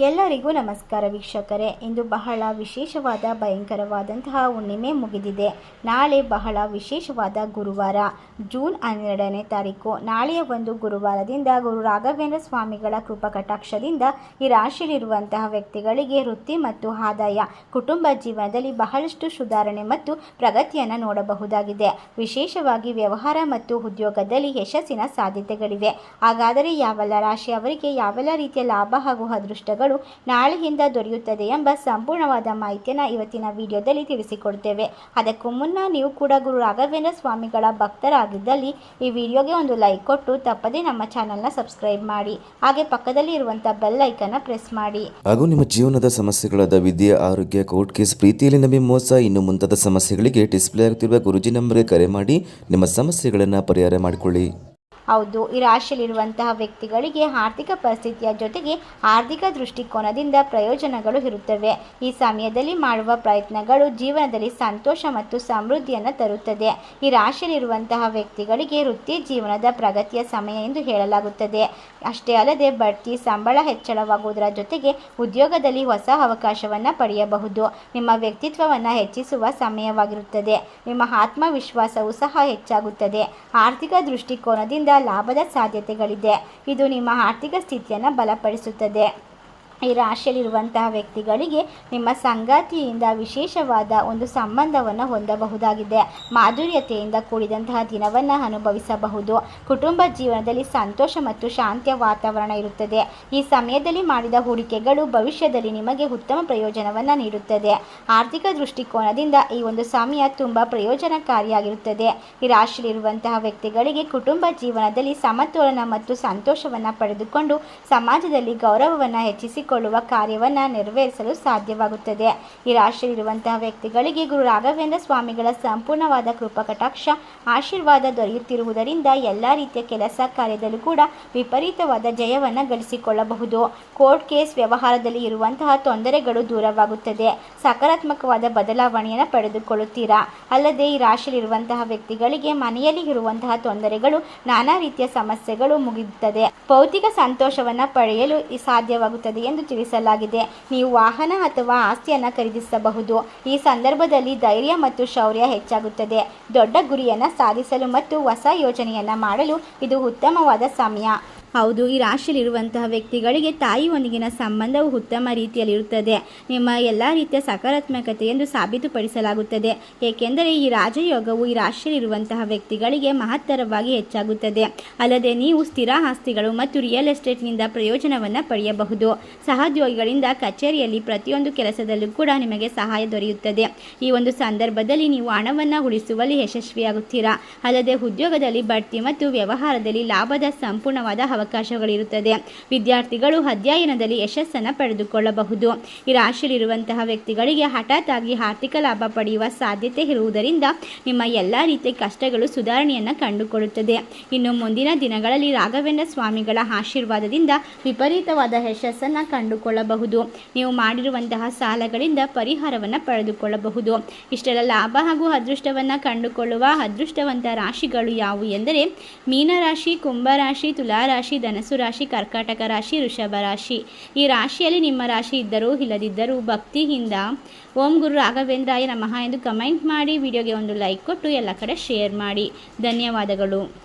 ಎಲ್ಲರಿಗೂ ನಮಸ್ಕಾರ ವೀಕ್ಷಕರೇ. ಇಂದು ಬಹಳ ವಿಶೇಷವಾದ, ಭಯಂಕರವಾದಂತಹ ಹುಣ್ಣಿಮೆ ಮುಗಿದಿದೆ. ನಾಳೆ ಬಹಳ ವಿಶೇಷವಾದ ಗುರುವಾರ. ಜೂನ್ ಹನ್ನೆರಡನೇ ತಾರೀಕು. ನಾಳೆಯ ಒಂದು ಗುರುವಾರದಿಂದ ಗುರು ರಾಘವೇಂದ್ರ ಸ್ವಾಮಿಗಳ ಕೃಪಾ ಕಟಾಕ್ಷದಿಂದ ಈ ರಾಶಿಯಲ್ಲಿರುವಂತಹ ವ್ಯಕ್ತಿಗಳಿಗೆ ವೃತ್ತಿ ಮತ್ತು ಆದಾಯ, ಕುಟುಂಬ ಜೀವನದಲ್ಲಿ ಬಹಳಷ್ಟು ಸುಧಾರಣೆ ಮತ್ತು ಪ್ರಗತಿಯನ್ನು ನೋಡಬಹುದಾಗಿದೆ. ವಿಶೇಷವಾಗಿ ವ್ಯವಹಾರ ಮತ್ತು ಉದ್ಯೋಗದಲ್ಲಿ ಯಶಸ್ಸಿನ ಸಾಧ್ಯತೆಗಳಿವೆ. ಹಾಗಾದರೆ ಯಾವೆಲ್ಲ ರಾಶಿಯವರಿಗೆ ಯಾವೆಲ್ಲ ರೀತಿಯ ಲಾಭ ಹಾಗೂ ಅದೃಷ್ಟಗಳು ನಾಳೆಯಿಂದ ದೊರೆಯುತ್ತದೆ ಎಂಬ ಸಂಪೂರ್ಣವಾದ ಮಾಹಿತಿಯನ್ನು ಇವತ್ತಿನ ವಿಡಿಯೋದಲ್ಲಿ ತಿಳಿಸಿಕೊಡ್ತೇವೆ. ಅದಕ್ಕೂ ಮುನ್ನ ನೀವು ಕೂಡ ಗುರು ರಾಘವೇಂದ್ರ ಸ್ವಾಮಿಗಳ ಭಕ್ತರಾಗಿದ್ದಲ್ಲಿ ಈ ವಿಡಿಯೋಗೆ ಒಂದು ಲೈಕ್ ಕೊಟ್ಟು ತಪ್ಪದೇ ನಮ್ಮ ಚಾನಲ್ನ ಸಬ್ಸ್ಕ್ರೈಬ್ ಮಾಡಿ. ಹಾಗೆ ಪಕ್ಕದಲ್ಲಿ ಇರುವಂಥ ಬೆಲ್ ಐಕನ್ನ ಪ್ರೆಸ್ ಮಾಡಿ. ಹಾಗೂ ನಿಮ್ಮ ಜೀವನದ ಸಮಸ್ಯೆಗಳಾದ ವಿದ್ಯೆ, ಆರೋಗ್ಯ ಕೋರ್ಟ್ ಕೇಸ್ ಪ್ರೀತಿಯಲ್ಲಿ ನಮಗೆ ಮೋಸ, ಇನ್ನು ಮುಂತಾದ ಸಮಸ್ಯೆಗಳಿಗೆ ಡಿಸ್ಪ್ಲೇ ಆಗುತ್ತಿರುವ ಗುರುಜಿ ನಂಬರ್ಗೆ ಕರೆ ಮಾಡಿ ನಿಮ್ಮ ಸಮಸ್ಯೆಗಳನ್ನು ಪರಿಹಾರ ಮಾಡಿಕೊಳ್ಳಿ. ಹೌದು, ಈ ರಾಶಿಯಲ್ಲಿರುವಂತಹ ವ್ಯಕ್ತಿಗಳಿಗೆ ಆರ್ಥಿಕ ಪರಿಸ್ಥಿತಿಯ ಜೊತೆಗೆ ಆರ್ಥಿಕ ದೃಷ್ಟಿಕೋನದಿಂದ ಪ್ರಯೋಜನಗಳು ಇರುತ್ತವೆ. ಈ ಸಮಯದಲ್ಲಿ ಮಾಡುವ ಪ್ರಯತ್ನಗಳು ಜೀವನದಲ್ಲಿ ಸಂತೋಷ ಮತ್ತು ಸಮೃದ್ಧಿಯನ್ನು ತರುತ್ತದೆ. ಈ ರಾಶಿಯಲ್ಲಿರುವಂತಹ ವ್ಯಕ್ತಿಗಳಿಗೆ ವೃತ್ತಿ ಜೀವನದ ಪ್ರಗತಿಯ ಸಮಯ ಎಂದು ಹೇಳಲಾಗುತ್ತದೆ. ಅಷ್ಟೇ ಅಲ್ಲದೆ ಬಡ್ತಿ, ಸಂಬಳ ಹೆಚ್ಚಳವಾಗುವುದರ ಜೊತೆಗೆ ಉದ್ಯೋಗದಲ್ಲಿ ಹೊಸ ಅವಕಾಶವನ್ನು ಪಡೆಯಬಹುದು. ನಿಮ್ಮ ವ್ಯಕ್ತಿತ್ವವನ್ನು ಹೆಚ್ಚಿಸುವ ಸಮಯವಾಗಿರುತ್ತದೆ. ನಿಮ್ಮ ಆತ್ಮವಿಶ್ವಾಸವೂ ಸಹ ಹೆಚ್ಚಾಗುತ್ತದೆ. ಆರ್ಥಿಕ ದೃಷ್ಟಿಕೋನದಿಂದ ಲಾಭದ ಸಾಧ್ಯತೆಗಳಿದೆ. ಇದು ನಿಮ್ಮ ಆರ್ಥಿಕ ಸ್ಥಿತಿಯನ್ನು ಬಲಪಡಿಸುತ್ತದೆ. ಈ ರಾಶಿಯಲ್ಲಿರುವಂತಹ ವ್ಯಕ್ತಿಗಳಿಗೆ ನಿಮ್ಮ ಸಂಗಾತಿಯಿಂದ ವಿಶೇಷವಾದ ಒಂದು ಸಂಬಂಧವನ್ನು ಹೊಂದಬಹುದಾಗಿದೆ. ಮಾಧುರ್ಯತೆಯಿಂದ ಕೂಡಿದಂತಹ ದಿನವನ್ನು ಅನುಭವಿಸಬಹುದು. ಕುಟುಂಬ ಜೀವನದಲ್ಲಿ ಸಂತೋಷ ಮತ್ತು ಶಾಂತಿಯ ವಾತಾವರಣ ಇರುತ್ತದೆ. ಈ ಸಮಯದಲ್ಲಿ ಮಾಡಿದ ಹೂಡಿಕೆಗಳು ಭವಿಷ್ಯದಲ್ಲಿ ನಿಮಗೆ ಉತ್ತಮ ಪ್ರಯೋಜನವನ್ನು ನೀಡುತ್ತದೆ. ಆರ್ಥಿಕ ದೃಷ್ಟಿಕೋನದಿಂದ ಈ ಒಂದು ಸಮಯ ತುಂಬ ಪ್ರಯೋಜನಕಾರಿಯಾಗಿರುತ್ತದೆ. ಈ ರಾಶಿಯಲ್ಲಿರುವಂತಹ ವ್ಯಕ್ತಿಗಳಿಗೆ ಕುಟುಂಬ ಜೀವನದಲ್ಲಿ ಸಮತೋಲನ ಮತ್ತು ಸಂತೋಷವನ್ನು ಪಡೆದುಕೊಂಡು ಸಮಾಜದಲ್ಲಿ ಗೌರವವನ್ನು ಹೆಚ್ಚಿಸಿಕೊಳ್ಳುವ ಕಾರ್ಯವನ್ನು ನೆರವೇರಿಸಲು ಸಾಧ್ಯವಾಗುತ್ತದೆ. ಈ ರಾಶಿಯಲ್ಲಿರುವಂತಹ ವ್ಯಕ್ತಿಗಳಿಗೆ ಗುರು ರಾಘವೇಂದ್ರ ಸ್ವಾಮಿಗಳ ಸಂಪೂರ್ಣವಾದ ಕೃಪಕಟಾಕ್ಷ ಆಶೀರ್ವಾದ ದೊರೆಯುತ್ತಿರುವುದರಿಂದ ಎಲ್ಲ ರೀತಿಯ ಕೆಲಸ ಕಾರ್ಯದಲ್ಲೂ ಕೂಡ ವಿಪರೀತವಾದ ಜಯವನ್ನು ಗಳಿಸಿಕೊಳ್ಳಬಹುದು. ಕೋರ್ಟ್ ಕೇಸ್ ವ್ಯವಹಾರದಲ್ಲಿ ಇರುವಂತಹ ತೊಂದರೆಗಳು ದೂರವಾಗುತ್ತದೆ. ಸಕಾರಾತ್ಮಕವಾದ ಬದಲಾವಣೆಯನ್ನು ಪಡೆದುಕೊಳ್ಳುತ್ತೀರಾ? ಅಲ್ಲದೆ ಈ ರಾಶಿಯಲ್ಲಿರುವಂತಹ ವ್ಯಕ್ತಿಗಳಿಗೆ ಮನೆಯಲ್ಲಿ ಇರುವಂತಹ ತೊಂದರೆಗಳು, ನಾನಾ ರೀತಿಯ ಸಮಸ್ಯೆಗಳು ಮುಗಿಯುತ್ತದೆ. ಭೌತಿಕ ಸಂತೋಷವನ್ನು ಪಡೆಯಲು ಸಾಧ್ಯವಾಗುತ್ತದೆ ಎಂದು ತಿಳಿಸಲಾಗಿದೆ. ನೀವು ವಾಹನ ಅಥವಾ ಆಸ್ತಿಯನ್ನು ಖರೀದಿಸಬಹುದು. ಈ ಸಂದರ್ಭದಲ್ಲಿ ಧೈರ್ಯ ಮತ್ತು ಶೌರ್ಯ ಹೆಚ್ಚಾಗುತ್ತದೆ. ದೊಡ್ಡ ಗುರಿಯನ್ನು ಸಾಧಿಸಲು ಮತ್ತು ಹೊಸ ಯೋಜನೆಯನ್ನು ಮಾಡಲು ಇದು ಉತ್ತಮವಾದ ಸಮಯ. ಹೌದು, ಈ ರಾಶಿಯಲ್ಲಿರುವಂತಹ ವ್ಯಕ್ತಿಗಳಿಗೆ ತಾಯಿಯೊಂದಿಗಿನ ಸಂಬಂಧವು ಉತ್ತಮ ರೀತಿಯಲ್ಲಿರುತ್ತದೆ. ನಿಮ್ಮ ಎಲ್ಲ ರೀತಿಯ ಸಕಾರಾತ್ಮಕತೆ ಎಂದು ಸಾಬೀತುಪಡಿಸಲಾಗುತ್ತದೆ. ಏಕೆಂದರೆ ಈ ರಾಜಯೋಗವು ಈ ರಾಶಿಯಲ್ಲಿರುವಂತಹ ವ್ಯಕ್ತಿಗಳಿಗೆ ಮಹತ್ತರವಾಗಿ ಹೆಚ್ಚಾಗುತ್ತದೆ. ಅಲ್ಲದೆ ನೀವು ಸ್ಥಿರ ಆಸ್ತಿಗಳು ಮತ್ತು ರಿಯಲ್ ಎಸ್ಟೇಟ್ನಿಂದ ಪ್ರಯೋಜನವನ್ನು ಪಡೆಯಬಹುದು. ಸಹೋದ್ಯೋಗಿಗಳಿಂದ ಕಚೇರಿಯಲ್ಲಿ ಪ್ರತಿಯೊಂದು ಕೆಲಸದಲ್ಲೂ ಕೂಡ ನಿಮಗೆ ಸಹಾಯ ದೊರೆಯುತ್ತದೆ. ಈ ಒಂದು ಸಂದರ್ಭದಲ್ಲಿ ನೀವು ಹಣವನ್ನು ಉಳಿಸುವಲ್ಲಿ ಯಶಸ್ವಿಯಾಗುತ್ತೀರಾ? ಅಲ್ಲದೆ ಉದ್ಯೋಗದಲ್ಲಿ ಬಡ್ತಿ ಮತ್ತು ವ್ಯವಹಾರದಲ್ಲಿ ಲಾಭದ ಸಂಪೂರ್ಣವಾದ ಅವಕಾಶಗಳಿರುತ್ತದೆ. ವಿದ್ಯಾರ್ಥಿಗಳು ಅಧ್ಯಯನದಲ್ಲಿ ಯಶಸ್ಸನ್ನು ಪಡೆದುಕೊಳ್ಳಬಹುದು. ಈ ರಾಶಿಯಲ್ಲಿರುವಂತಹ ವ್ಯಕ್ತಿಗಳಿಗೆ ಹಠಾತ್ ಆಗಿ ಆರ್ಥಿಕ ಲಾಭ ಪಡೆಯುವ ಸಾಧ್ಯತೆ ಇರುವುದರಿಂದ ನಿಮ್ಮ ಎಲ್ಲ ರೀತಿಯ ಕಷ್ಟಗಳು ಸುಧಾರಣೆಯನ್ನು ಕಂಡುಕೊಳ್ಳುತ್ತದೆ ಇನ್ನು ಮುಂದಿನ ದಿನಗಳಲ್ಲಿ ರಾಘವೇಂದ್ರ ಸ್ವಾಮಿಗಳ ಆಶೀರ್ವಾದದಿಂದ ವಿಪರೀತವಾದ ಯಶಸ್ಸನ್ನು ಕಂಡುಕೊಳ್ಳಬಹುದು. ನೀವು ಮಾಡಿರುವಂತಹ ಸಾಲಗಳಿಂದ ಪರಿಹಾರವನ್ನು ಪಡೆದುಕೊಳ್ಳಬಹುದು. ಇಷ್ಟೆಲ್ಲ ಲಾಭ ಹಾಗೂ ಅದೃಷ್ಟವನ್ನು ಕಂಡುಕೊಳ್ಳುವ ಅದೃಷ್ಟವಂತ ರಾಶಿಗಳು ಯಾವುವು ಎಂದರೆ ಮೀನರಾಶಿ, ಕುಂಭರಾಶಿ, ತುಲಾರಾಶಿ ಧನಸು ರಾಶಿ, ಕರ್ಕಾಟಕ ರಾಶಿ, ವೃಷಭ ರಾಶಿ. ಈ ರಾಶಿಯಲ್ಲಿ ನಿಮ್ಮ ರಾಶಿ ಇದ್ದರೂ ಇಲ್ಲದಿದ್ದರೂ ಭಕ್ತಿಯಿಂದ ಓಂ ಗುರು ರಾಘವೇಂದ್ರಾಯ ನಮಃ ಎಂದು ಕಮೆಂಟ್ ಮಾಡಿ. ವಿಡಿಯೋಗೆ ಒಂದು ಲೈಕ್ ಕೊಟ್ಟು ಎಲ್ಲ ಕಡೆ ಶೇರ್ ಮಾಡಿ. ಧನ್ಯವಾದಗಳು.